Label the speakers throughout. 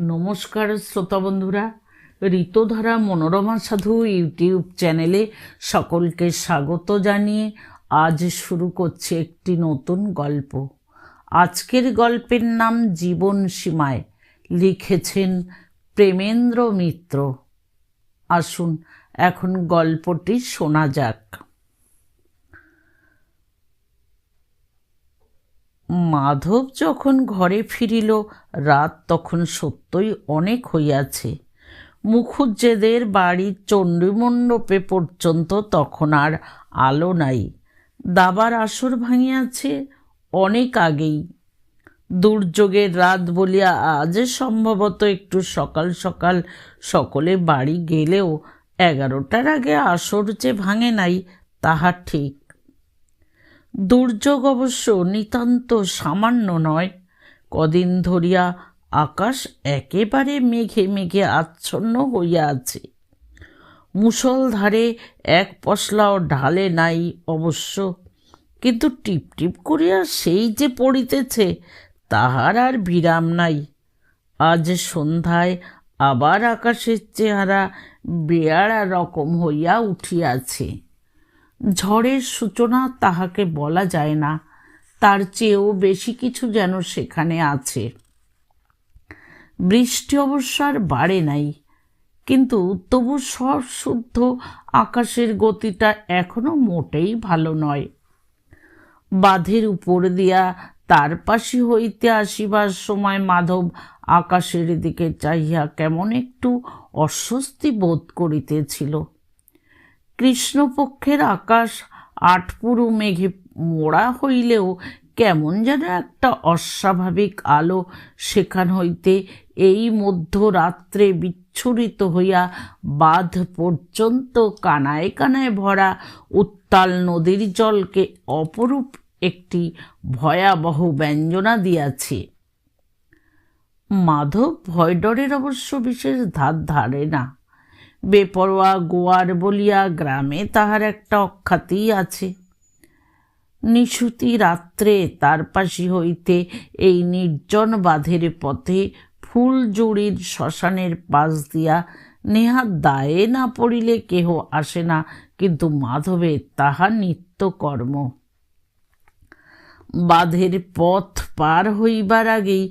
Speaker 1: নমস্কার শ্রোতা বন্ধুরা, ঋতুধারা মনোরমা সাধু ইউটিউব চ্যানেলে সকলকে স্বাগত জানিয়ে আজ শুরু করছে একটি নতুন গল্প। আজকের গল্পের নাম জীবন সীমায়। লিখেছেন প্রেমেন্দ্র মিত্র। আসুন, এখন গল্পটি শোনা যাক। মাধব যখন ঘরে ফিরিল, রাত তখন সত্যই অনেক হইয়াছে। মুখুজ্জেদের বাড়ির চণ্ডীমণ্ডপে পর্যন্ত তখন আর আলো নাই। দাবার আসর ভাঙিয়াছে অনেক আগেই। দুর্যোগের রাত বলিয়া আজ সম্ভবত একটু সকাল সকাল সকলে বাড়ি গেলেও এগারোটার আগে আসর যে ভাঙে নাই, তাহা ঠিক দুর্যোগ অবশ্য নিতান্ত সামান্য নয়। কদিন ধরিয়া আকাশ একেবারে মেঘে মেঘে আচ্ছন্ন হইয়া আছে। মুসলধারে এক পশলাও ঢালে নাই অবশ্য। কিন্তু টিপ টিপ করিয়া সেই যে পড়িতেছে, তাহার আর বিরাম নাই। আজ সন্ধ্যায় আবার আকাশের চেহারা বেয়ারা রকম হইয়া উঠিয়াছে। ঝড়ের সূচনা তাহাকে বলা যায় না। তার চেয়েও বেশি কিছু যেন সেখানে আছে। বৃষ্টি অবশ্য আর বাড়ে নাই, কিন্তু তবু সব শুদ্ধ আকাশের গতিটা এখনও মোটেই ভালো নয়। বাঁধের উপর দিয়া তার পাশে হইতে আসিবার সময় মাধব আকাশের দিকে চাহিয়া কেমন একটু অস্বস্তি বোধ করিতেছিল। কৃষ্ণপক্ষের আকাশ আটপুরু মেঘে মোড়া হইলেও কেমন যেন একটা অস্বাভাবিক আলো সেখান হইতে এই মধ্যরাত্রে বিচ্ছুরিত হইয়া বাঁধ পর্যন্ত কানায় কানায় ভরা উত্তাল নদীর জলকে অপরূপ একটি ভয়াবহ ব্যঞ্জনা দিয়াছে। মাধব ভয়ডরের অবশ্য বিশেষ ধার ধারে না। বেপরোয়া গোয়ার বলিয়া গ্রামে তাহার একটা অখ্যাতি আছে। নিশুতি রাত্রে তার পাশি হইতে এই নির্জন বাঁধের পথে ফুলজুড়ির শ্মশানের পাশ দিয়া নেহাত দায়ে না পড়িলে কেহ আসে না, কিন্তু মাধবে তাহা নিত্যকর্ম। বাঁধের পথ পার হইবার আগেই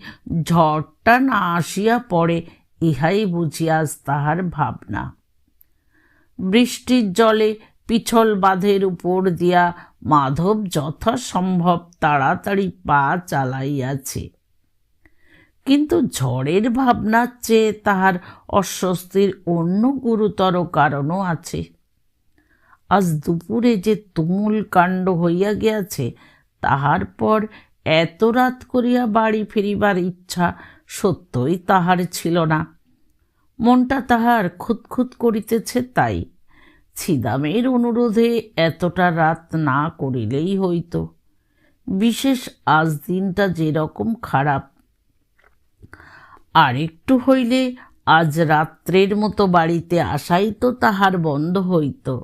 Speaker 1: ঝড়টা না আসিয়া পড়ে, ইহাই বুঝিয়াজ তাহার ভাবনা। বৃষ্টির জলে পিছল বাঁধের উপর দিয়া মাধব যথাসম্ভব তাড়াতাড়ি পা চালাইয়াছে। কিন্তু ঝড়ের ভাবনার চেয়ে তাহার অস্বস্তির অন্য গুরুতর কারণও আছে। আজ দুপুরে যে তুমুল কাণ্ড হইয়া গিয়াছে, তাহার পর এত রাত করিয়া বাড়ি ফিরিবার ইচ্ছা সত্যই তাহার ছিল না। মনটা তাহার খুঁতখুত করিতেছে তাই। ছিদামের অনুরোধে এতটা রাত না করিলেই হইত। বিশেষ আজ দিনটা যেরকম খারাপ। আর একটু হইলে আজ রাত্রের মতো বাড়িতে আসাই তো তাহার বন্ধ হইত।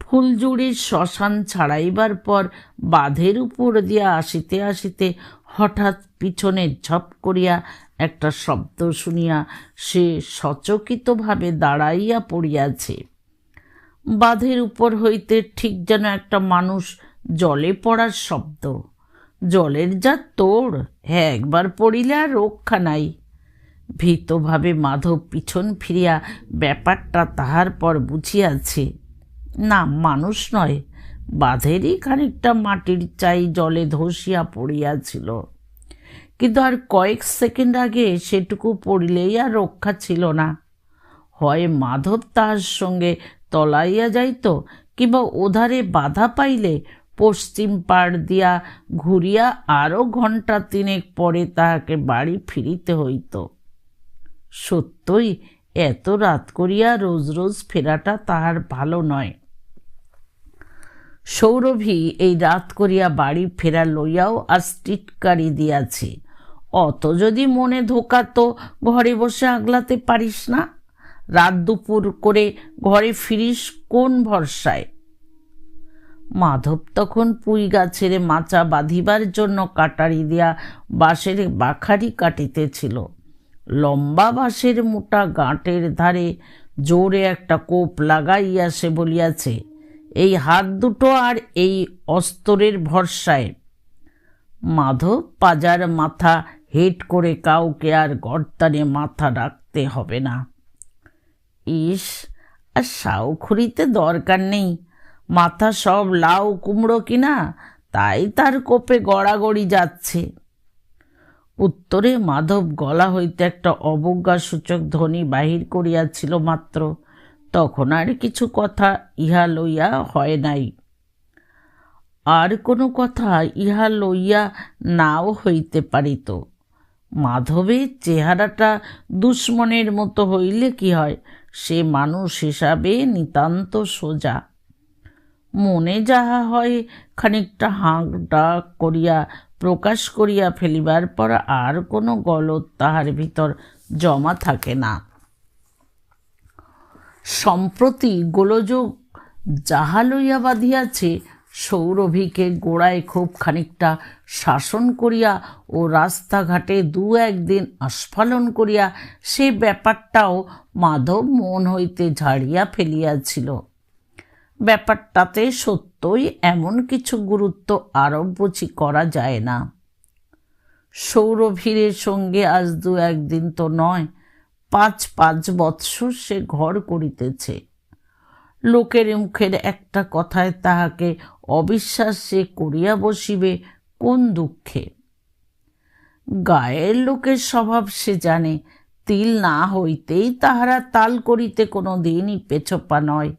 Speaker 1: ফুলজুড়ির শ্মশান ছাড়াইবার পর বাঁধের উপর দিয়া আসিতে আসিতে হঠাৎ পিছনে ঝপ করিয়া একটা শব্দ শুনিয়া সে সচকিতভাবে দাঁড়াইয়া পড়িয়াছে। বাঁধের উপর হইতে ঠিক যেন একটা মানুষ জলে পড়ার শব্দ। জলের যা তোড় হ্যাঁ একবার পড়িলে আর রক্ষা নাই। ভীতভাবে মাধব পিছন ফিরিয়া ব্যাপারটা তাহার পর বুঝিয়াছে। না, মানুষ নয়, বাঁধেরই খানিকটা মাটির চাই জলে ধসিয়া পড়িয়াছিল। কিন্তু আর কয়েক সেকেন্ড আগে সেটুকু পড়িলেই আর রক্ষা ছিল না। হয় মাধব তাহার সঙ্গে তলাইয়া যাইত কিংবা ওধারে বাধা পাইলে পশ্চিম পাড় দিয়া ঘুরিয়া আরও ঘণ্টা তিনেক পরে তাহাকে বাড়ি ফিরিতে হইত। সত্যই এত রাত করিয়া রোজ রোজ ফেরাটা তাহার ভালো নয়। সৌরভী এই রাত করিয়া বাড়ি ফেরা লইয়াও আর টিটকারি দিয়াছে। অত যদি মনে ধোকাতো ঘরে বসে আগলাতে পারিস না। রাত দুপুর করে ঘরে ফিরিস কোন ভরসায়? মাধব তখন পুঁই গাছের মাচা বাঁধিবার জন্য কাটারি দিয়া বাঁশের বাখারি কাটিতেছিল। লম্বা বাঁশের মোটা গাঁটের ধারে জোরে একটা কোপ লাগাইয়া সে বলিয়াছে, এই হাত দুটো আর এই অস্তরের ভরসায়। মাধব পাজার মাথা হেট করে কাউকে আর গর্তানে মাথা রাখতে হবে না। ইস, আর সাউখুরিতে দরকার নেই। মাথা সব লাউ কুমড়ো কিনা, তাই তার কোপে গড়াগড়ি যাচ্ছে। উত্তরে মাধব গলা হইতে একটা অবজ্ঞাসূচক ধ্বনি বাহির করিয়াছিল মাত্র। তখন আর কিছু কথা ইহা লইয়া হয় নাই। আর কোনো কথা ইহা লইয়া নাও হইতে পারিত। মাধবের চেহারাটা দুশ্মনের মতো হইলে কি হয়? সে মানুষ হিসাবে নিতান্ত সোজা। মনে যাহা হয়, খানিকটা হাঁক ডাক করিয়া, প্রকাশ করিয়া ফেলিবার পর আর কোনো গলত তাহার ভিতর জমা থাকে না। সম্প্রতি গোলযোগ যাহা লইয়া বাঁধিয়াছে সৌরভীকে গোড়ায় খুব খানিকটা শাসন করিয়া ও রাস্তাঘাটে দু একদিন আস্ফালন করিয়া সে ব্যাপারটাও মাধব মন হইতে ঝাড়িয়া ফেলিয়াছিল। ব্যাপারটাতে সত্যই এমন কিছু গুরুত্ব আরোপ বুঝি করা যায় না। সৌরভীরের সঙ্গে আজ দু একদিন তো নয়, পাঁচ পাঁচ বৎসর সে ঘর করিতেছে। লোকের মুখের একটা কথায় তাহাকে অবিশ্বাস সে করিয়া বসিবে কোন দুঃখে? গায়ের লোকের স্বভাব সে জানে, তিল না হইতেই তাহারা তাল করিতে কোনো দিনই পেছপা নয়।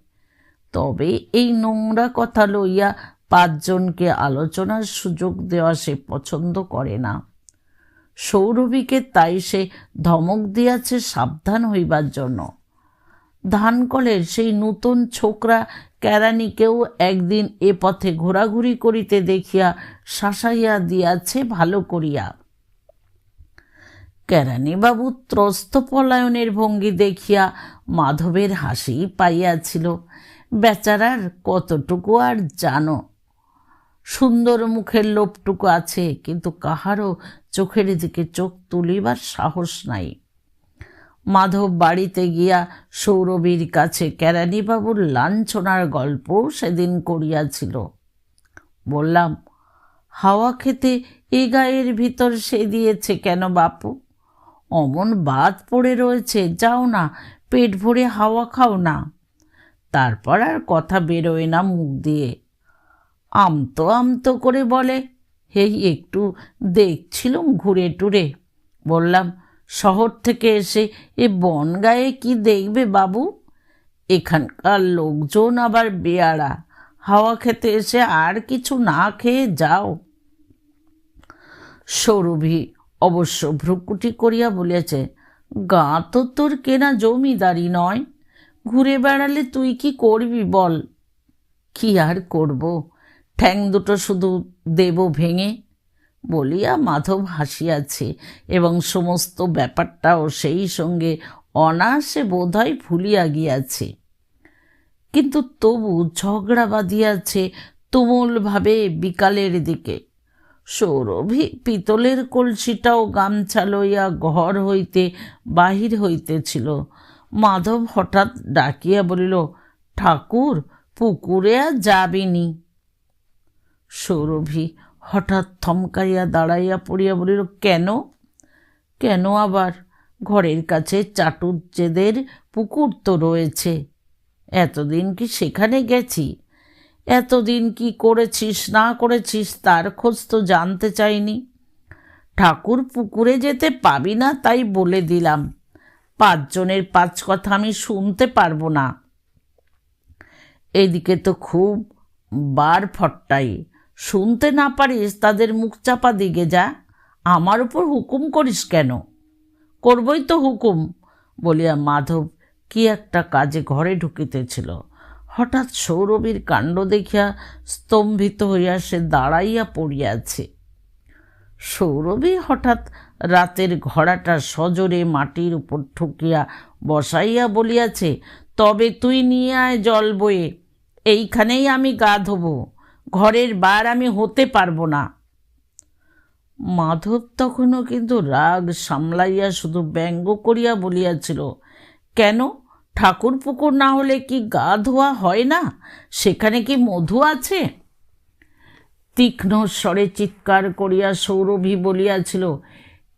Speaker 1: তবে এই নোংরা কথা লইয়া পাঁচজনকে আলোচনার সুযোগ দেওয়া সে পছন্দ করে না। সৌরভীকে তাই সে ধমক দিয়াছে সাবধান হইবার জন্য। ধানকলের সেই নূতন ছোকরা কেরানিকেও একদিন এ পথে ঘোরাঘুরি করিতে দেখিয়া শাসাইয়া দিয়াছে ভালো করিয়া। কেরানিবাবু ত্রস্ত পলায়নের ভঙ্গি দেখিয়া মাধবের হাসি পাইয়াছিল। বেচারার কতটুকু আর জানো? সুন্দর মুখের লোভটুকু আছে, কিন্তু কাহারও চোখের দিকে চোখ তুলিবার সাহস নাই। মাধব বাড়িতে গিয়া সৌরভীর কাছে কেরানিবাবুর লাঞ্ছনার গল্প সেদিন করিয়াছিল। বললাম, হাওয়া খেতে এ গায়ের ভিতর সে দিয়েছে কেন বাপু? অমন বাদ পড়ে রয়েছে, যাও না, পেট ভরে হাওয়া খাও না। তারপর আর কথা বেরোয় না মুখ দিয়ে। আমতো আমতো করে বলে, হেই, একটু দেখছিলুম ঘুরে টুরে। বললাম শহর থেকে এসে এ বন গায়ে কি দেখবে বাবু? এখানকার লোকজন আবার বেয়ারা হাওয়া খেতে এসে আর কিছু না খেয়ে যাও। সৌরভী অবশ্য ভ্রুকুটি করিয়া বলেছে গা তো তোর কেনা জমিদারি নয়। ঘুরে বেড়ালে তুই কি করবি বল? কি আর করব? ঠ্যাং দুটো শুধু দেব ভেঙে। বলিয়া মাধব হাসিয়াছে এবং সমস্ত ব্যাপারটাও সেই সঙ্গে অনায়াসে বোধহয় ভুলিয়া গিয়াছে। কিন্তু তবু ঝগড়া বাঁধিয়াছে তুমুলভাবে বিকালের দিকে। সৌরভী পিতলের কলসিটাও গামছা লইয়া ঘর হইতে বাহির হইতেছিল। মাধব হঠাৎ ডাকিয়া বলিল, ঠাকুর, পুকুরে আর যাবিনি? সৌরভী হঠাৎ থমকাইয়া দাঁড়াইয়া পড়িয়া বলিল, কেন? কেন আবার? ঘরের কাছে চাটুজ্জেদের পুকুর তো রয়েছে। এতদিন কি সেখানে গেছি? এতদিন কি করেছিস, না করেছিস, তার খোঁজ তো জানতে চাইনি। ঠাকুর পুকুরে যেতে পাবি না তাই বলে দিলাম। পাঁচজনের পাঁচ কথা আমি শুনতে পারব না। এদিকে তো খুব বার ফট্টাই। শুনতে না পারিস তাদের মুখ চাপা দিকে যা। আমার উপর হুকুম করিস কেন? করবই তো হুকুম, বলিয়া মাধব কি একটা কাজে ঘরে ঢুকিতেছিল। হঠাৎ সৌরভীর কাণ্ড দেখিয়া স্তম্ভিত হইয়া সে দাঁড়াইয়া পড়িয়াছে। সৌরভী হঠাৎ রাতের ঘোড়াটা সজোরে মাটির উপর ঠুকিয়া বসাইয়া বলিয়াছে, তবে তুই নিয়ে আয় জল বয়ে, এইখানেই আমি গা ধোবো। ঘরের বার আমি হতে পারব না। মাধব তখনও কিন্তু রাগ সামলাইয়া শুধু ব্যঙ্গ করিয়া বলিয়াছিল, কেন? ঠাকুর পুকুর না হলে কি গা ধোয়া হয় না? সেখানে কি মধু আছে? তীক্ষ্ণ স্বরে চিৎকার করিয়া সৌরভী বলিয়াছিল,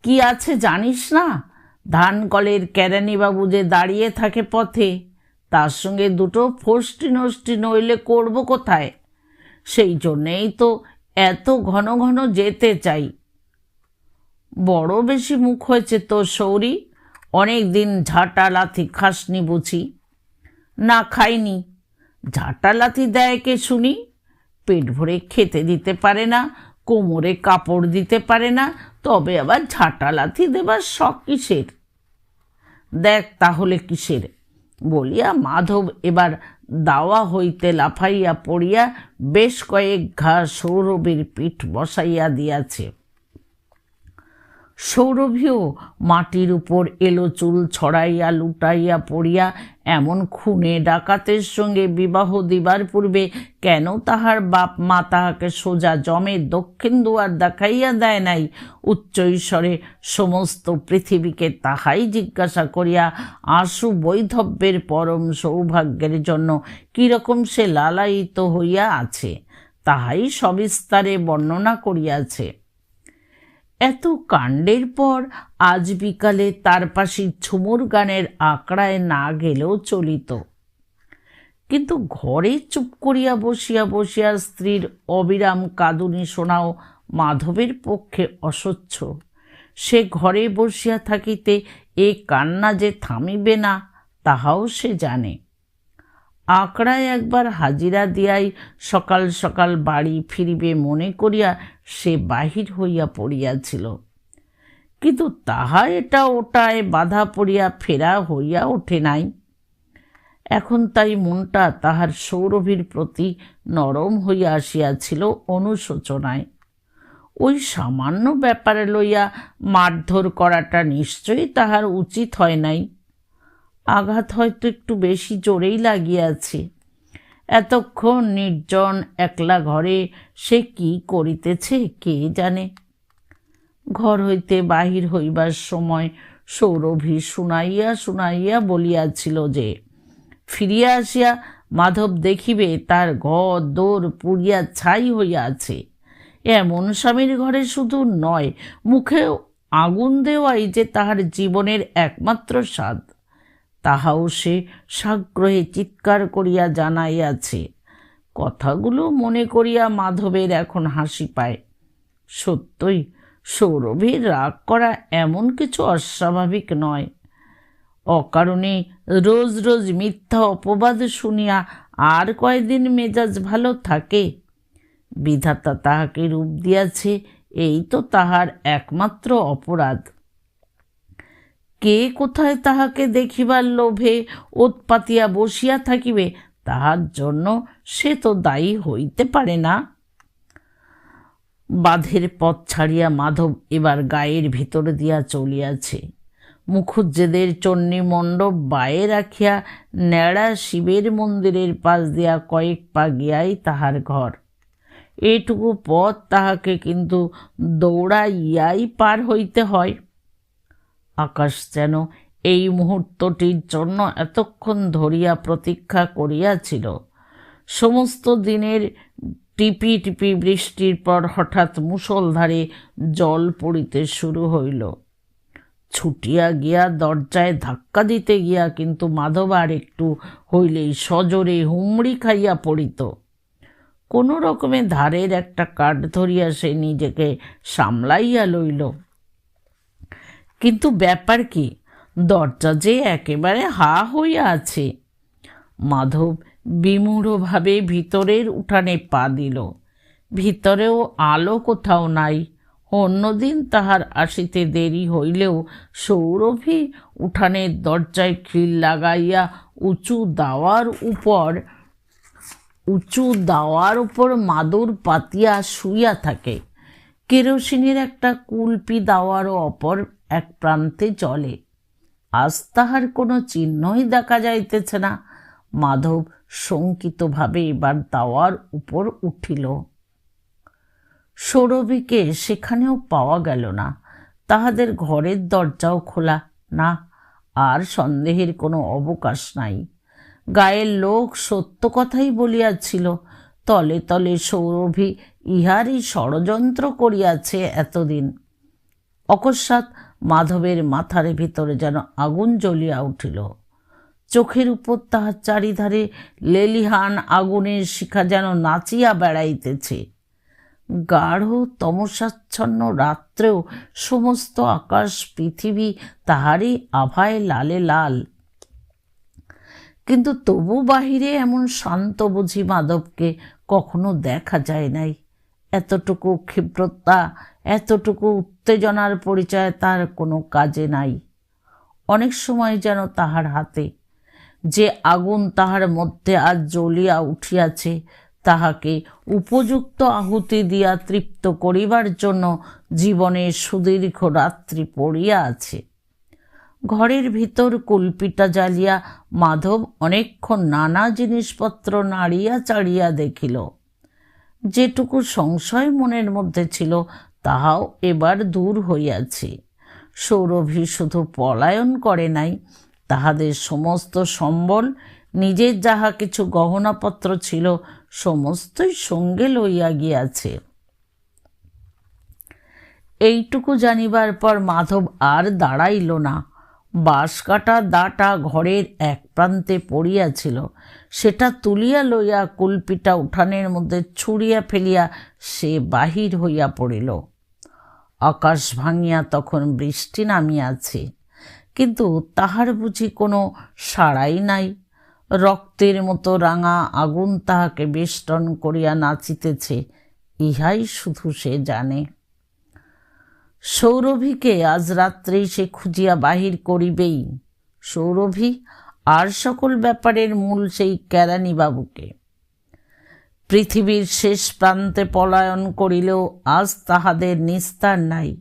Speaker 1: কি আছে জানিস না? ধান কলের কেরানিবাবু যে দাঁড়িয়ে থাকে পথে, তার সঙ্গে দুটো ফষ্টি নষ্টি নইলে করব কোথায়? সেই জন্যেই তো এত ঘন ঘন যেতে চাই। বড় বেশি মুখ হয়েছে তোর সৌরি অনেক দিন ঝাঁটা লাথি খাসনি বুঝি। না খাইনি। ঝাঁটা লাথি দেয় কে শুনি? পেট ভরে খেতে দিতে পারে না, কোমরে কাপড় দিতে পারে না, তবে আবার ঝাঁটা লাথি দেবার শখ কিসের? দেখ তাহলে কিসের? বলিয়া মাধব এবার দাওয়া হইতে লাফাইয়া পড়িয়া বেশ কয়েক ঘা সৌরভীর পিঠ বসাইয়া দিয়াছে। সৌরভীও মাটির উপর এলো চুল ছড়াইয়া, লুটাইয়া, পড়িয়া, এমন খুনে ডাকাতের সঙ্গে বিবাহ দিবার পূর্বে কেন তাহার বাপ মা তাহাকে সোজা জমে দক্ষিণ দুয়ার দেখাইয়া দেয় নাই? উচ্চ ঈশ্বরে সমস্ত পৃথিবীকে তাহাই জিজ্ঞাসা করিয়া আশু বৈধব্যের পরম সৌভাগ্যের জন্য কীরকম সে লালায়িত হইয়া আছে, তাহাই সবিস্তারে বর্ণনা করিয়াছে। এত কাণ্ডের পর আজ বিকালে তার পাশে ঝুমুর গানের আঁকড়ায় না গেলেও চলিত। কিন্তু ঘরে চুপ করিয়া বসিয়া বসিয়া স্ত্রীর অবিরাম কাঁদুনি শোনাও মাধবের পক্ষে অসহ্য সে ঘরে বসিয়া থাকিতে এ কান্না যে থামিবে না, তাহাও সে জানে। আঁকড়ায় একবার হাজিরা দিয়াই সকাল সকাল বাড়ি ফিরিবে মনে করিয়া সে বাহির হইয়া পড়িয়াছিল। কিন্তু তাহা এটা ওটায় বাধা পড়িয়া ফেরা হইয়া ওঠে নাই। এখন তাই মনটা তাহার সৌরভীর প্রতি নরম হইয়া আসিয়াছিল অনুশোচনায়। ওই সামান্য ব্যাপারে লইয়া মারধর করাটা নিশ্চয়ই তাহার উচিত হয় নাই। আঘাত হয়তো একটু বেশি জোরেই লাগিয়াছে। এতক্ষণ নির্জন একলা ঘরে সে কি করিতেছে কে জানে? ঘর হইতে বাহির হইবার সময় সৌরভী শুনাইয়া শুনাইয়া বলিয়াছিল যে, ফিরিয়া আসিয়া মাধব দেখিবে তার ঘর দোর পুড়িয়া ছাই হইয়া আছে এমন স্বামীর ঘরে শুধু নয় মুখে আগুন দেওয়াই যে তাহার জীবনের একমাত্র স্বাদ। তাহাও সে সাগ্রহে চিৎকার করিয়া জানাইয়াছে, কথাগুলো মনে করিয়া মাধবের এখন হাসি পায়। সত্যই সৌরভীর রাগ করা এমন কিছু অস্বাভাবিক নয়। অকারণে রোজ রোজ মিথ্যা অপবাদ শুনিয়া আর কয়দিন মেজাজ ভালো থাকে। বিধাতা তাহাকে রূপ দিয়াছে, এই তো তাহার একমাত্র অপরাধ। কে কোথায় তাহাকে দেখিবার লোভে উৎপাতিয়া বসিয়া থাকিবে, তাহার জন্য সে তো দায়ী হইতে পারে না। বাঁধের পথ ছাড়িয়া মাধব এবার গায়ের ভিতর দিয়া চলিয়াছে। মুখুজ্জেদের চণ্ডী মণ্ডপ বায়ে রাখিয়া ন্যাড়া শিবের মন্দিরের পাশ দিয়া কয়েক পা গিয়াই তাহার ঘর। এটুকু পথ তাহাকে কিন্তু দৌড়াইয়াই পার হইতে হয়। আকাশ যেন এই মুহূর্তটির জন্য এতক্ষণ ধরিয়া প্রতীক্ষা করিয়াছিল। সমস্ত দিনের টিপি টিপি বৃষ্টির পর হঠাৎ মুষলধারে জল পড়িতে শুরু হইল। ছুটিয়া গিয়া দরজায় ধাক্কা দিতে গিয়া কিন্তু মাধব আর একটু হইলেই সজোরে হুমড়ি খাইয়া পড়িত। কোনো রকমে ধারের একটা কাঠ ধরিয়া সে নিজেকে সামলাইয়া লইল। কিন্তু ব্যাপার কি? দরজা যে একেবারে হা হইয়া আছে। মাধব বিমূঢ়ভাবে ভিতরের উঠানে পা দিল। ভিতরেও আলো কোথাও নাই। অন্যদিন তাহার আসিতে দেরি হইলেও সৌরভী উঠানের দরজায় খিল লাগাইয়া উঁচু দাওয়ার উপর, উঁচু দাওয়ার উপর মাদুর পাতিয়া শুইয়া থাকে। কেরোসিনের একটা কুলপি দাওয়ারও অপর এক প্রান্তে চলে। আজ তাহার কোনো চিহ্নই দেখা যাইতেছে না। মাধব শঙ্কিতভাবে এবার দাওয়ার উপর উঠিল। সৌরভীকে সেখানেও পাওয়া গেল না। তাহাদের ঘরের দরজাও খোলা। না, আর সন্দেহের কোনো অবকাশ নাই। গায়ের লোক সত্য কথাই বলিয়াছিল। তলে তলে সৌরভী ইহারই ষড়যন্ত্র করিয়াছে এতদিন। অকস্মাৎ মাধবের মাথার ভিতরে যেন আগুন জ্বলিয়া উঠিল। চোখের উপর তাহার চারিধারে লেলিহান আগুনের শিখা যেন নাচিয়া বেড়াইতেছে। গাঢ়, তমসাচ্ছন্ন রাত্রেও সমস্ত আকাশ, পৃথিবী তাহারই আভায় লালে লাল। কিন্তু তবু বাহিরে এমন শান্ত বুঝি মাধবকে কখনো দেখা যায় নাই। এতটুকু ক্ষিপ্রতা, এতটুকু উত্তেজনার পরিচয় তার কোনো কাজে নাই। অনেক সময় যেন তাহার হাতে যে আগুন তাহার মধ্যে আজ জ্বলিয়া উঠিয়াছে, তাহাকে উপযুক্ত আহুতি দিয়া তৃপ্ত করিবার জন্য জীবনে সুদীর্ঘ রাত্রি পড়িয়া আছে। ঘরের ভিতর কুলপিটা জ্বালিয়া মাধব অনেকক্ষণ নানা জিনিসপত্র নাড়িয়া চাড়িয়া দেখিল। যেটুকু সংশয় মনের মধ্যে ছিল, তাহাও এবার দূর হইয়াছে। সৌরভী শুধু পলায়ন করে নাই, তাহাদের সমস্ত সম্বল, নিজের যাহা কিছু গহনাপত্র ছিল, সমস্তই সঙ্গে লইয়া গিয়াছে। এইটুকু জানিবার পর মাধব আর দাঁড়াইল না। বাঁশ কাটা দাটা ঘরের এক প্রান্তে পড়িয়াছিল। সেটা তুলিয়া লইয়া কুলপিটা উঠানের মধ্যে ছুড়িয়া ফেলিয়া সে বাহির হইয়া পড়িল। আকাশ ভাঙিয়া তখন বৃষ্টি নামিয়াছে, কিন্তু তাহার বুঝি কোনো সাড়াই নাই। রক্তের মতো রাঙা আগুন তাহাকে বেষ্টন করিয়া নাচিতেছে, ইহাই শুধু সে জানে। সৌরভীকে আজ রাত্রেই সে খুঁজিয়া বাহির করিবেই। সৌরভী আর সকল ব্যাপারের মূল সেই কেরানি বাবুকে পৃথিবীর শেষ প্রান্তে পলায়ন করিলেও আজ তাহাদের নিস্তার নাই।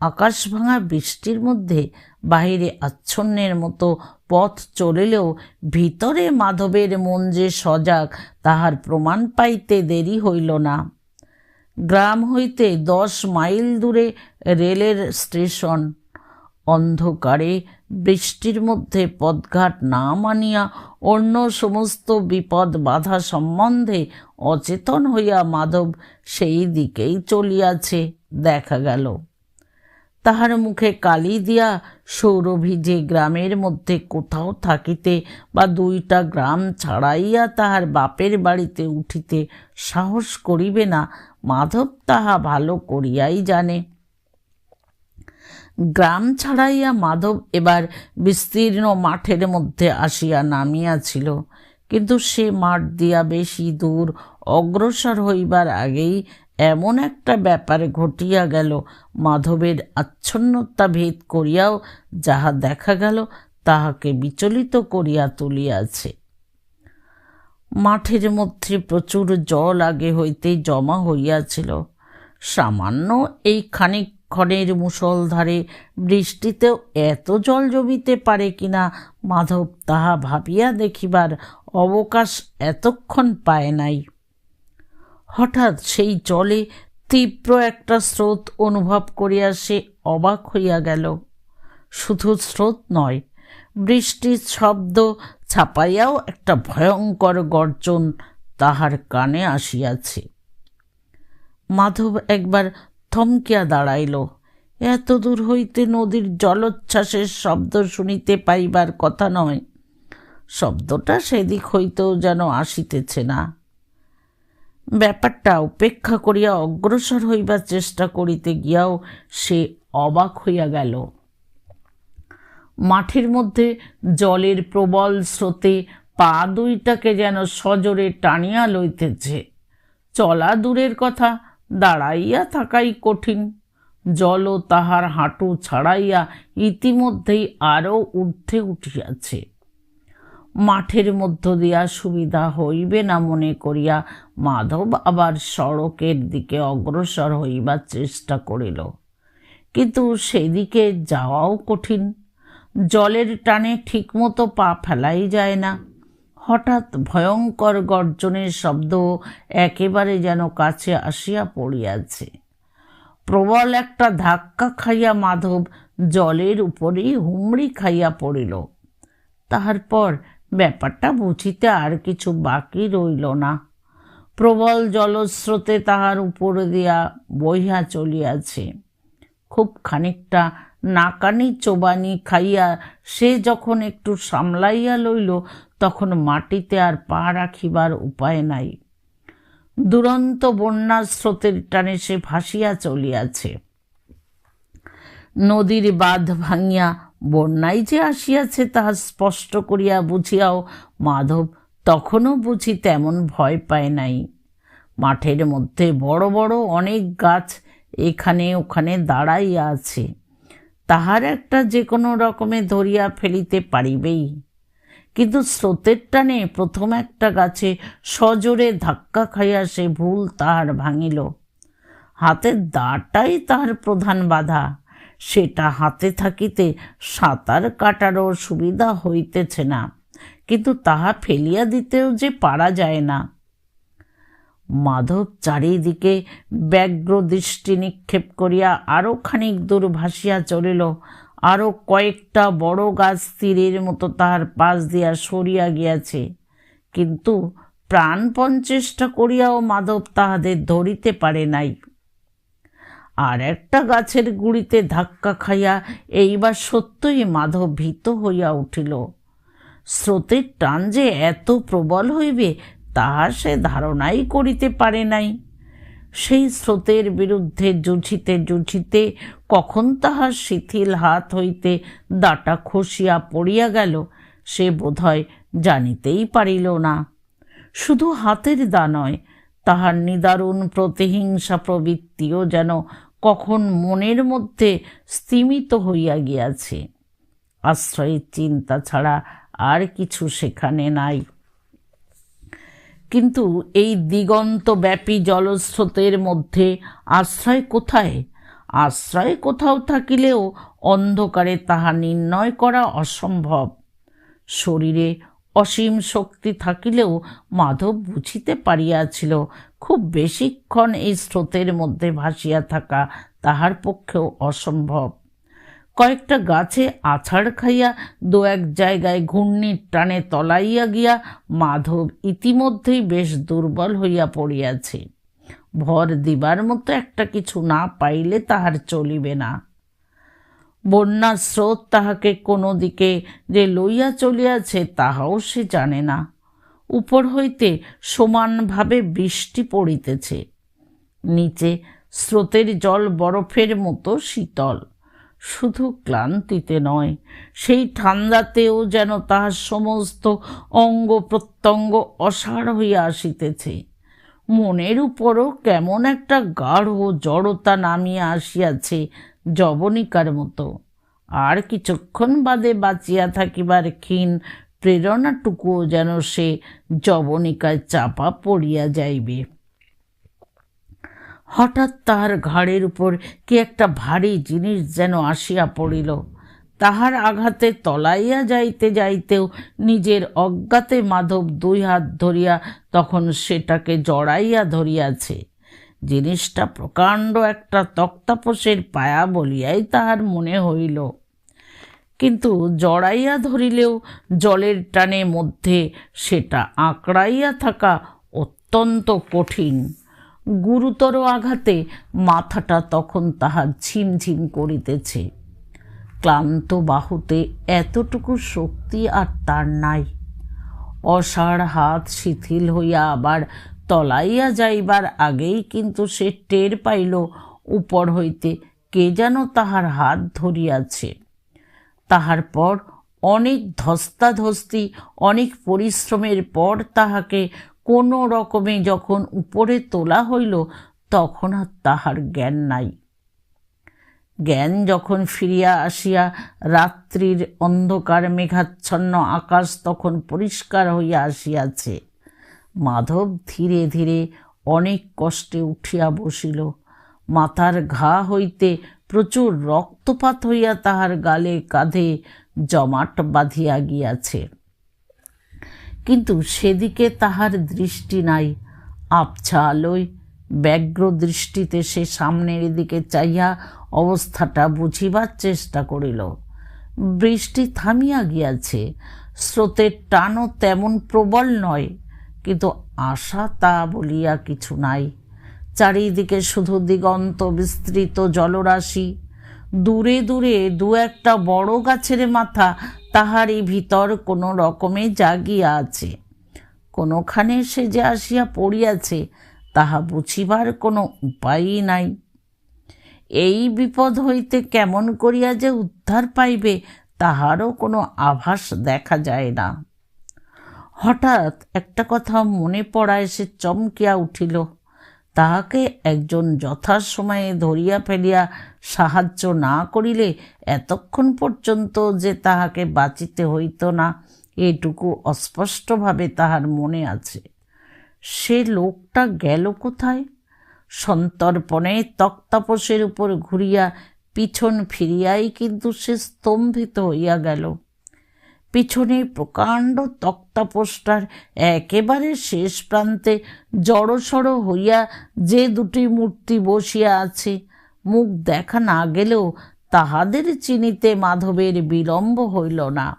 Speaker 1: আকাশ ভাঙা বৃষ্টির মধ্যে বাহিরে আচ্ছন্নের মতো পথ চলিলেও ভিতরে মাধবের মন যে সজাগ, তাহার প্রমাণ পাইতে দেরি হইল না। গ্রাম হইতে দশ মাইল দূরে রেলের স্টেশন। অন্ধকারে বৃষ্টির মধ্যে পদঘাট না মানিয়া অন্য সমস্ত বিপদ বাধা সম্বন্ধে অচেতন হইয়া মাধব সেই দিকেই চলিয়াছে, দেখা গেল। তাহার মুখে কালি দিয়া সৌরভী যে গ্রামের মধ্যে কোথাও থাকিতে বা দুইটা গ্রাম ছাড়াইয়া তাহার বাপের বাড়িতে উঠিতে সাহস করিবে না, মাধব তাহা ভালো করিয়াই জানে। গ্রাম ছাড়াইয়া মাধব এবার বিস্তীর্ণ মাঠের মধ্যে আসিয়া নামিয়াছিল। কিন্তু সে মাঠ দিয়া বেশি দূর অগ্রসর হইবার আগেই এমন একটা ব্যাপারে ঘটিয়া গেল, মাধবের আচ্ছন্নতা ভেদ করিয়াও যাহা দেখা গেল তাহাকে বিচলিত করিয়া তুলিয়াছে। মাঠের মধ্যে প্রচুর জল আগে হইতেই জমা হইয়াছিল। সামান্য এই খানিকক্ষণের মুসলধারে বৃষ্টিতেও এত জল জমিতে পারে কিনা মাধব তাহা ভাবিয়া দেখিবার অবকাশ এতক্ষণ পায় নাই। হঠাৎ সেই জলে তীব্র একটা স্রোত অনুভব করিয়া সে অবাক হইয়া গেল। শুধু স্রোত নয়, বৃষ্টির শব্দ ছাপাইয়াও একটা ভয়ঙ্কর গর্জন তাহার কানে আসিয়াছে। মাধব একবার থমকিয়া দাঁড়াইল। এত দূর হইতে নদীর জলোচ্ছ্বাসের শব্দ শুনিতে পাইবার কথা নয়। শব্দটা সেদিক হইতেও যেন আসিতেছে না। ব্যাপারটা উপেক্ষা করিয়া অগ্রসর হইবার চেষ্টা করিতে গিয়াও সে অবাক হইয়া গেল। মাঠের মধ্যে জলের প্রবল স্রোতে পা দুইটাকে যেন সজোরে টানিয়া লইতেছে। চলা দূরের কথা, দাঁড়াইয়া থাকাই কঠিন। জলও তাহার হাঁটু ছাড়াইয়া ইতিমধ্যেই আরও ঊর্ধ্বে উঠিয়াছে। মাঠের মধ্য দিয়া সুবিধা হইবে না মনে করিয়া মাধব আবার সড়কের দিকে অগ্রসর হইবার চেষ্টা করিল। কিন্তু সেদিকে যাওয়াও কঠিন। জলের টানে ঠিকমতো পা ফেলাই যায় না। হঠাৎ ভয়ঙ্কর গর্জনের শব্দ একেবারে যেন কাছে আসিয়া পড়িয়াছে। প্রবল একটা ধাক্কা খাইয়া মাধব জলের উপরেই হুমড়ি খাইয়া পড়িল। তাহার পর ব্যাপারটা বুঝিতে আর কিছু বাকি রইল না। প্রবল জলস্রোতে তাহার উপর দিয়া বইহা চলিয়াছে। খুব খানিকটা নাকানি চোবানি খাইয়া সে যখন একটু সামলাইয়া লইল, তখন মাটিতে আর পা রাখিবার উপায় নাই। দুরন্ত বন্যার স্রোতের টানে সে ভাসিয়া চলিয়াছে। নদীর বাঁধ ভাঙিয়া বন্যায় যে আসিয়াছে, তাহা স্পষ্ট করিয়া বুঝিয়াও মাধব তখনও বুঝি তেমন ভয় পায় নাই। মাঠের মধ্যে বড় বড় অনেক গাছ এখানে ওখানে দাঁড়াইয়া আছে। তাহার একটা যে কোনো রকমে ধরিয়া ফেলিতে পারিবেই। কিন্তু স্রোতের টানে প্রথম একটা গাছে সজোরে ধাক্কা খাইয়া সে ভুল তাহার ভাঙিল। হাতের দাটাই তাহার প্রধান বাধা। সেটা হাতে থাকিতে সাঁতার কাটারও সুবিধা হইতেছে না। কিন্তু তাহা ফেলিয়া দিতেও যে পারা যায় না। মাধব চারিদিকে ব্যগ্র দৃষ্টি নিক্ষেপ করিয়া আরও খানিক দূর ভাসিয়া চলিল। আরও কয়েকটা বড় গাছ তীরের মতো তাহার পাশ দিয়া সরিয়া গিয়াছে। কিন্তু প্রাণপণ চেষ্টা করিয়াও মাধব তাহাদের ধরিতে পারে নাই। আর একটা গাছের গুড়িতে ধাক্কা খাইয়া এইবার সত্যই মাধব ভীত হইয়া উঠিল। স্রোতের টান যে এত প্রবল হইবে তাহা সে ধারণাই করিতে পারে নাই। সেই স্রোতের বিরুদ্ধে জুঝিতে জুঝিতে কখন তাহার শিথিল হাত হইতে দাটা খসিয়া পড়িয়া গেল, সে বোধহয় জানিতেই পারিল না। শুধু হাতের দা নয়, তাহার নিদারুণ প্রতিহিংসা প্রবৃত্তিও যেন কখন মনের মধ্যে স্তিমিত হইয়া গিয়াছে। আশ্রয়ের চিন্তা ছাড়া আর কিছু সেখানে নাই। কিন্তু এই দিগন্তব্যাপী জলস্রোতের মধ্যে আশ্রয় কোথায়? আশ্রয় কোথাও থাকিলেও অন্ধকারে তাহা নির্ণয় করা অসম্ভব। শরীরে অসীম শক্তি থাকিলেও মাধব বুঝিতে পারিয়াছিল, খুব বেশিক্ষণ এই স্রোতের মধ্যে ভাসিয়া থাকা তাহার পক্ষেও অসম্ভব। কয়েকটা গাছে আছাড় খাইয়া দু এক জায়গায় ঘূর্ণির টানে তলাইয়া গিয়া মাধব ইতিমধ্যেই বেশ দুর্বল হইয়া পড়িয়াছে। ভর দিবার মতো একটা কিছু না পাইলে তাহার চলিবে না। বন্যার স্রোত তাহাকে কোনো দিকে যে লইয়া চলিয়াছে, তাহাও সে জানে না। উপর হইতে সমানভাবে বৃষ্টি পড়িতেছে। নিচে স্রোতের জল বরফের মতো শীতল। শুধু ক্লান্তিতে নয়, সেই ঠান্ডাতেও যেন তাহার সমস্ত অঙ্গ প্রত্যঙ্গ অসাড় হইয়া আসিতেছে। মনের উপরও কেমন একটা গাঢ় জড়তা নামিয়া আসিয়াছে জবনিকার মতো। আর কিছুক্ষণ বাদে বাঁচিয়া থাকিবার ক্ষীণ প্রেরণাটুকুও যেন সে জবনিকায় চাপা পড়িয়া যাইবে। হঠাৎ তাহার ঘাড়ের উপর কি একটা ভারী জিনিস যেন আসিয়া পড়িল। তাহার আঘাতে তলাইয়া যাইতে যাইতেও নিজের অজ্ঞাতে মাধব দুই হাত ধরিয়া তখন সেটাকে জড়াইয়া ধরিয়াছে। জিনিসটা প্রকাণ্ড একটা তক্তাপোষের পায়া বলিয়াই তাহার মনে হইল। কিন্তু জড়াইয়া ধরিলেও জলের টানে মধ্যে সেটা আঁকড়াইয়া থাকা অত্যন্ত কঠিন। গুরুতর আঘাতে মাথাটা তখন তাহার ঝিমঝিম করিতেছে। ক্লান্ত বাহুতে এতটুকু শক্তি আর তার নাই। অসাড় হাত শিথিল হইয়া আবার তলাইয়া যাইবার আগেই কিন্তু সে টের পাইল উপর হইতে কে যেন তাহার হাত ধরিয়াছে। তাহার পর অনেক ধস্তাধস্তি, অনেক পরিশ্রমের পর তাহাকে কোনো রকমে যখন উপরে তোলা হইল, তখন আর তাহার জ্ঞান নাই। জ্ঞান যখন ফিরিয়া আসিয়া রাত্রির অন্ধকার মেঘাচ্ছন্ন আকাশ তখন পরিষ্কার হইয়া আসিয়াছে। মাধব ধীরে ধীরে অনেক কষ্টে উঠিয়া বসিল। মাথার ঘা হইতে প্রচুর রক্তপাত হইয়া তাহার গালে কাঁধে জমাট বাঁধিয়া গিয়াছে। কিন্তু সেদিকে তাহার দৃষ্টি নাই। আবছা আলোয় ব্যগ্র দৃষ্টিতে সে সামনের দিকে চাইয়া অবস্থাটা বুঝিবার চেষ্টা করিল। বৃষ্টি থামিয়া গিয়াছে। স্রোতের টানও তেমন প্রবল নয়। কিন্তু আশা তা বলিয়া কিছু নাই। চারিদিকে শুধু দিগন্ত বিস্তৃত জলরাশি। দূরে দূরে দু একটা বড় গাছের মাথা তাহারই ভিতর কোনো রকমে জাগিয়া আছে। কোনোখানে সে যে আসিয়া পড়িয়াছে, তাহা বুঝিবার কোনো উপায়ই নাই। এই বিপদ হইতে কেমন করিয়া যে উদ্ধার পাইবে, তাহারও কোনো আভাস দেখা যায় না। হঠাৎ একটা কথা মনে পড়ায় সে চমকিয়া উঠিল। তাহাকে একজন যথাসময়ে ধরিয়া ফেলিয়া সাহায্য না করিলে এতক্ষণ পর্যন্ত যে তাহাকে বাঁচিতে হইত না, এটুকু অস্পষ্টভাবে তাহার মনে আছে। সে লোকটা গেল কোথায়? সন্তর্পণে তক্তাপসের উপর ঘুরিয়া পিছন ফিরিয়াই কিন্তু সে স্তম্ভিত হইয়া গেল। পিছনে প্রকাণ্ড তক্তাপোস্টার একেবারে শেষ প্রান্তে জড়সড় হইয়া যে দুটি মূর্তি বসিয়া আছে, মুখ দেখা না গেলেও তাহাদের চিনিতে মাধবের বিলম্ব হইল না।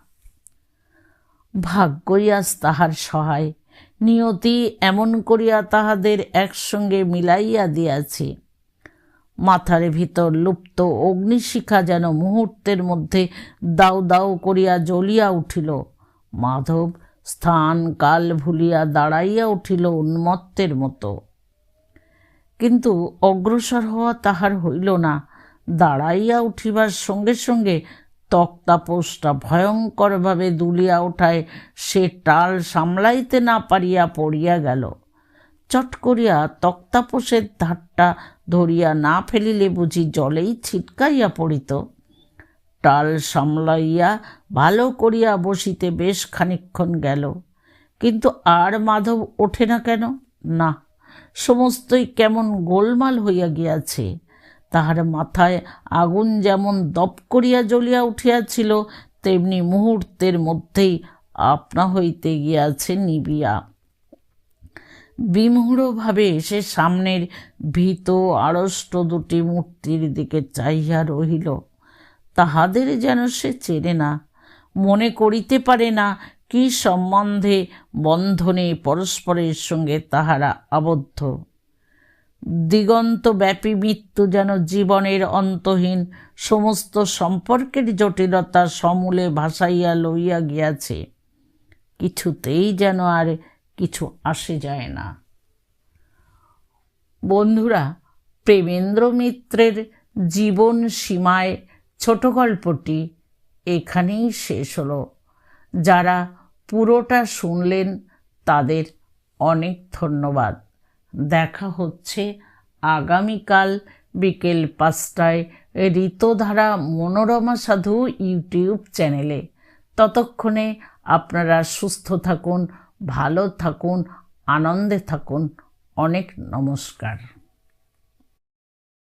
Speaker 1: ভাগ্যই আজ তাহার সহায়, নিয়তি এমন করিয়া তাহাদের একসঙ্গে মিলাইয়া দিয়াছে। মাথার ভিতর লুপ্ত অগ্নিশিখা যেন মুহূর্তের মধ্যে দাউ দাউ করিয়া জ্বলিয়া উঠিল। মাধব স্থান কাল ভুলিয়া দাঁড়াইয়া উঠিল উন্মত্তের মতো। কিন্তু অগ্রসর হওয়া তাহার হইল না। দাঁড়াইয়া উঠিবার সঙ্গে সঙ্গে তক্তাপোষটা ভয়ঙ্করভাবে দুলিয়া ওঠায় সে টাল সামলাইতে না পারিয়া পড়িয়া গেল। চট করিয়া তক্তাপোষের ধারটা ধরিয়া না ফেলিলে বুঝি জলেই ছিটকাইয়া পড়িত। টাল সামলাইয়া ভালো করিয়া বসিতে বেশ খানিক্ষণ গেল। কিন্তু আর মাধব ওঠে না কেন? না, সমস্তই কেমন গোলমাল হইয়া গিয়াছে। তাহার মাথায় আগুন যেমন দপ করিয়া জ্বলিয়া উঠিয়াছিল, তেমনি মুহূর্তের মধ্যেই আপনা হইতে গিয়াছে নিবিয়া। বিমূঢ়ভাবে সে সামনের ভীত আড়ষ্ট দুটি মূর্তির দিকে চাহিয়া রহিল। তাহাদের যেন সে চেনে না, মনে করিতে পারে না কি সম্বন্ধে বন্ধনে পরস্পরের সঙ্গে তাহারা আবদ্ধ। দিগন্তব্যাপী মৃত্যু যেন জীবনের অন্তহীন সমস্ত সম্পর্কের জটিলতা সমূলে ভাসাইয়া লইয়া গিয়াছে। কিছুতেই যেন আর কিছু আসে যায় না। বন্ধুরা, প্রেমেন্দ্র মিত্রের জীবন সীমায় ছোট গল্পটি এখানেই শেষ হলো। যারা পুরোটা শুনলেন, তাদের অনেক ধন্যবাদ। দেখা হচ্ছে আগামীকাল বিকেল পাঁচটায় ঋতধারা মনোরমা সাধু ইউটিউব চ্যানেলে। ততক্ষণে আপনারা সুস্থ থাকুন ভালো থাকুন আনন্দে থাকুন। অনেক নমস্কার।